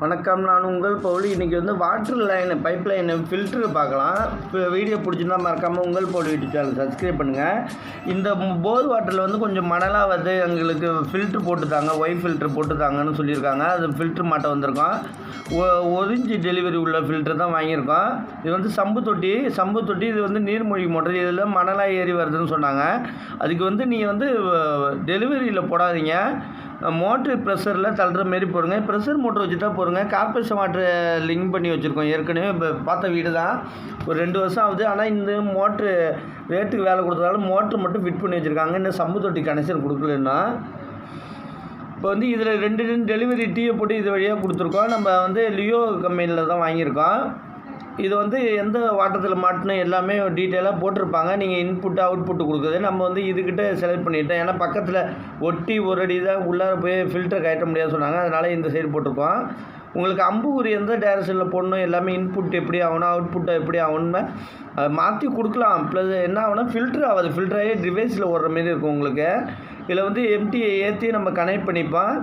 வணக்கம் நான் உங்கள் பவுலி. இன்றைக்கி வந்து water line pipe line filter பார்க்கலாம். இப்போ வீடியோ பிடிச்சிருந்தா மறக்காமல் உங்கள் பவுலி யூடியூப் சேனல் சப்ஸ்கிரைப் பண்ணுங்கள் இந்த போர் வாட்டரில் வந்து கொஞ்சம் மணலாக வந்து எங்களுக்கு ஃபில்ட்ரு போட்டுத்தாங்க ஒய் ஃபில்ட்ரு போட்டுத்தாங்கன்னு சொல்லியிருக்காங்க. அது ஃபில்ட்ரு மாட்ட வந்திருக்கோம். ஒ- டெலிவரி உள்ள ஃபில்ட்ரு தான் வாங்கியிருக்கோம். இது வந்து சம்பு தொட்டி. சம்பு தொட்டி இது வந்து நீர்மூழ்கி மோட்டர். இதில் மணலாக ஏறி வருதுன்னு சொன்னாங்க. அதுக்கு வந்து நீங்கள் வந்து டெலிவரியில் போடாதீங்க. மோட்ரு ப்ரெஷரில் தள்ளுற மாரி போடுங்க. ப்ரெஷர் மோட்ரு வச்சு தான் போடுங்க. கார்பரேஷன் வாட்டர் லிங்க் பண்ணி வச்சுருக்கோம். ஏற்கனவே இப்போ பார்த்த வீடு தான். ஒரு ரெண்டு வருஷம் ஆகுது. ஆனால் இந்த மோட்ரு ரேட்டுக்கு வேலை கொடுத்ததால மோட்ரு மட்டும் ஃபிட் பண்ணி வச்சுருக்காங்க. இன்னும் சம்பு தொட்டி கனெக்ஷன் கொடுக்கலன்னா இப்போ வந்து இதில் ரெண்டு ரெண்டு டெலிவரி டீயை போட்டு இது வழியாக கொடுத்துருக்கோம். நம்ம வந்து லியோ கம்பெனியில் தான் வாங்கியிருக்கோம். இது வந்து எந்த வாட்டத்தில் மாட்டணும் எல்லாமே டீட்டெயிலாக போட்டிருப்பாங்க. நீங்கள் இன்புட்டு அவுட்புட்டு கொடுக்குறது நம்ம வந்து இதுக்கிட்ட செலக்ட் பண்ணிட்டோம். ஏன்னா பக்கத்தில் ஒட்டி ஒரு அடி தான் உள்ளார போய் ஃபில்டர் கட்ட முடியாது சொன்னாங்க. அதனால் இந்த சைடு போட்டிருக்கோம். உங்களுக்கு அம்புக்குறி எந்த டேரக்ஷனில் போடணும்? எல்லாமே இன்புட் எப்படி ஆகணும்? அவுட்புட்டை எப்படி ஆகணும்னு அதை மாற்றி கொடுக்கலாம். ப்ளஸ் என்ன ஆகுனா ஃபில்ட்ரு ஆகாது. ஃபில்டர் டிவைஸில் ஓடுற மாரி இருக்கும் உங்களுக்கு. இதில் வந்து எம்டியை ஏற்றி நம்ம கனெக்ட் பண்ணிப்போம்.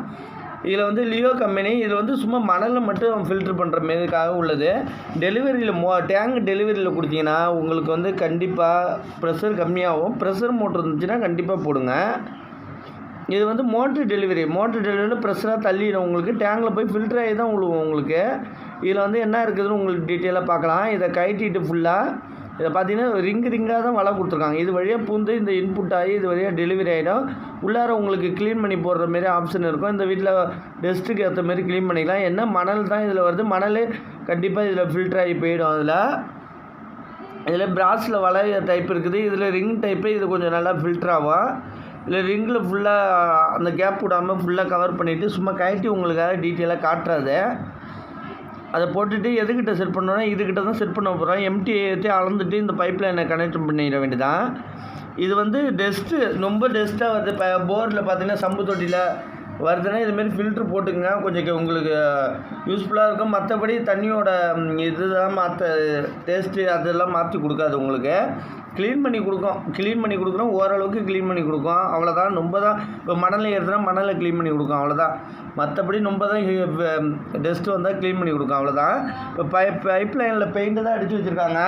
இதில் வந்து லியோ கம்பெனி இதில் வந்து சும்மா மணலை மட்டும் ஃபில்ட்ரு பண்ணுற மாரிக்காக உள்ளது. டெலிவரியில் மோ டேங்க் டெலிவரியில் கொடுத்தீங்கன்னா உங்களுக்கு வந்து கண்டிப்பாக ப்ரெஷர் கம்மியாகும். ப்ரெஷர் மோட்ரு இருந்துச்சுன்னா கண்டிப்பாக போடுங்க. இது வந்து மோட்ரு டெலிவரி மோட்ரு டெலிவரியில் ப்ரெஷராக தள்ளிடும் உங்களுக்கு. டேங்கில் போய் ஃபில்டர் ஆகி தான் விழுவும் உங்களுக்கு. இதில் வந்து என்ன இருக்குதுன்னு உங்களுக்கு டீட்டெயிலாக பார்க்கலாம். இதை கழட்டிட்டு ஃபுல்லாக இதை பார்த்தீங்கன்னா ரிங்கு ரிங்காக தான் வலை கொடுத்துருக்காங்க. இது வழியாக பூந்து இந்த இன்புட் ஆகி இது வழியாக டெலிவரி ஆகிடும் உள்ளார உங்களுக்கு க்ளீன் பண்ணி போடுற மாரி ஆப்ஷன் இருக்கும். இந்த வீட்டில் டெஸ்ட்டுக்கு ஏற்ற மாரி க்ளீன் பண்ணிக்கலாம். என்ன மணல் தான் இதில் வருது. மணல் கண்டிப்பாக இதில் ஃபில்டர் ஆகி போயிடும் அதில். இதில் பிராஸில் வலை டைப் இருக்குது. இதில் ரிங் டைப்பு இது கொஞ்சம் நல்லா ஃபில்டர் ஆகும். இதில் ரிங்கில் ஃபுல்லாக அந்த கேப் விடாமல் ஃபுல்லாக கவர் பண்ணிவிட்டு சும்மா கழட்டி உங்களுக்காக டீட்டெயிலாக காட்டுறாது. அதை போட்டுட்டு எதுக்கிட்ட செட் பண்ணோன்னா இதுக்கிட்ட தான் செட் பண்ண போகிறோம் எம்டி ஏற்றி அளந்துட்டு இந்த பைப் லைனை கனெக்ட் பண்ணிட வேண்டியதான் இது வந்து டெஸ்ட்டு ரொம்ப டெஸ்ட்டாக வருது. இப்போ போரில் பார்த்தீங்கன்னா சம்பு தொட்டியில் வருதுன்னா இதுமாரி ஃபில்ட்ரு போட்டுக்கங்க. கொஞ்சம் உங்களுக்கு யூஸ்ஃபுல்லாக இருக்கும். மற்றபடி தண்ணியோட இதுதான் மாற்ற டேஸ்ட்டு அதெல்லாம் மாற்றி கொடுக்காது உங்களுக்கு. க்ளீன் பண்ணி கொடுக்கும். க்ளீன் பண்ணி கொடுக்குறோம் ஓரளவுக்கு க்ளீன் பண்ணி கொடுக்கும். அவ்வளோதான் ரொம்ப தான் இப்போ மணலில் ஏறுதுன்னா மணலை க்ளீன் பண்ணி கொடுக்கும். அவ்வளோதான் மற்றபடி ரொம்ப தான் டெஸ்ட்டு வந்தால் க்ளீன் பண்ணி கொடுக்கும். அவ்வளோதான் இப்போ பைப் பைப் லைனில் பெயிண்ட்டு தான் அடித்து வச்சுருக்காங்க.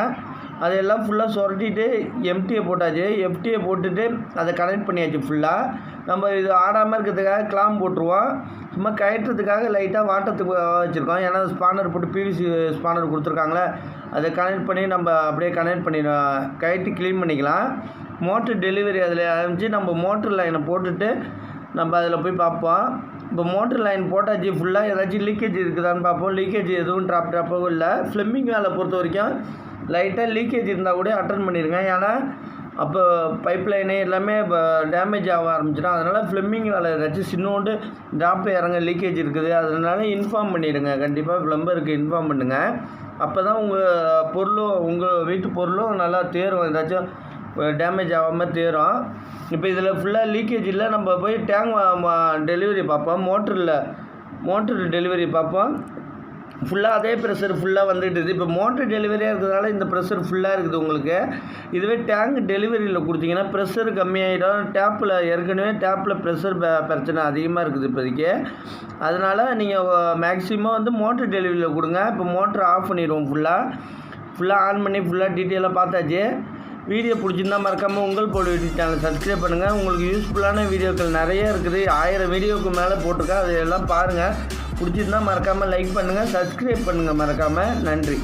அதையெல்லாம் ஃபுல்லாக சுரட்டிட்டு எம்டியை போட்டாச்சு. எஃப்டியை போட்டுட்டு அதை கனெக்ட் பண்ணியாச்சு ஃபுல்லாக நம்ம இது ஆடாமல் இருக்கிறதுக்காக கிளாம் போட்டுருவோம். சும்மா கயற்றதுக்காக லைட்டாக வாட்டத்துக்கு வச்சுருக்கோம். ஏன்னா ஸ்பானர் போட்டு பிவிசி ஸ்பானர் கொடுத்துருக்காங்களே அதை கனெக்ட் பண்ணி நம்ம அப்படியே கனெக்ட் பண்ணி கயட்டி க்ளீன் பண்ணிக்கலாம். மோட்ரு டெலிவரி அதில் ஆரம்பித்து நம்ம மோட்ரு லைனை போட்டுட்டு நம்ம அதில் போய் பார்ப்போம். இப்போ மோட்ரு லைன் போட்டாச்சு ஃபுல்லாக ஏதாச்சும் லீக்கேஜ் இருக்குதான்னு பார்ப்போம். லீக்கேஜ் எதுவும் ட்ராப் ட்ராப்போ இல்லை. ஃப்ளிம்மிங் வேலை பொறுத்த வரைக்கும் லைட்டாக லீக்கேஜ் இருந்தால் கூட அட்டன் பண்ணிடுங்க ஏன்னா அப்போ பைப் லைனு எல்லாமே இப்போ டேமேஜ் ஆக ஆரம்பிச்சிடும். அதனால் ஃப்ளிம்மிங் வேலை ஏதாச்சும் சின்னோண்டு ட்ராப் இறங்க லீக்கேஜ் இருக்குது. அதனால இன்ஃபார்ம் பண்ணிடுங்க. கண்டிப்பாக ப்ளம்பருக்கு இன்ஃபார்ம் பண்ணுங்கள் அப்போ தான் உங்கள் பொருளும் உங்கள் வீட்டு பொருளும் நல்லா தேரும். ஏதாச்சும் டேமேஜ் ஆகாமல் தேரும். இப்போ இதில் ஃபுல்லாக லீக்கேஜ் இல்லை. நம்ம போய் டேங்க் டெலிவரி பார்ப்போம். மோட்டரில் மோட்ரு டெலிவரி பார்ப்போம். ஃபுல்லாக அதே ப்ரெஷர் ஃபுல்லாக வந்துட்டு இப்போ மோட்ரு டெலிவரியாக இருக்கிறதுனால இந்த ப்ரெஷர் ஃபுல்லாக இருக்குது உங்களுக்கு. இதுவே டேங்க் டெலிவரியில் கொடுத்தீங்கன்னா ப்ரெஷர் கம்மியாயிடும். டேப்பில் ஏற்கனவே டேப்பில் ப்ரெஷர் பிரச்சனை அதிகமாக இருக்குது இப்போதைக்கு. அதனால் நீங்கள் மேக்ஸிமம் வந்து மோட்ரு டெலிவரியில் கொடுங்க. இப்போ மோட்ரு ஆஃப் பண்ணிடுவோம் ஃபுல்லாக ஃபுல்லாக ஆன் பண்ணி ஃபுல்லாக டீட்டெயிலாக பார்த்தாச்சு. வீடியோ பிடிச்சிருந்தா மறக்காமல் உங்கள் போட யூடியூப் சேனல் சப்ஸ்கிரைப் பண்ணுங்கள் உங்களுக்கு யூஸ்ஃபுல்லான வீடியோக்கள் நிறைய இருக்குது. ஆயிரம் வீடியோவுக்கு மேலே போட்டிருக்கேன். அதை எல்லாம் பாருங்கள் பிடிச்சிருந்தா மறக்காமல் லைக் பண்ணுங்கள் சப்ஸ்கிரைப் பண்ணுங்கள் மறக்காமல் நன்றி.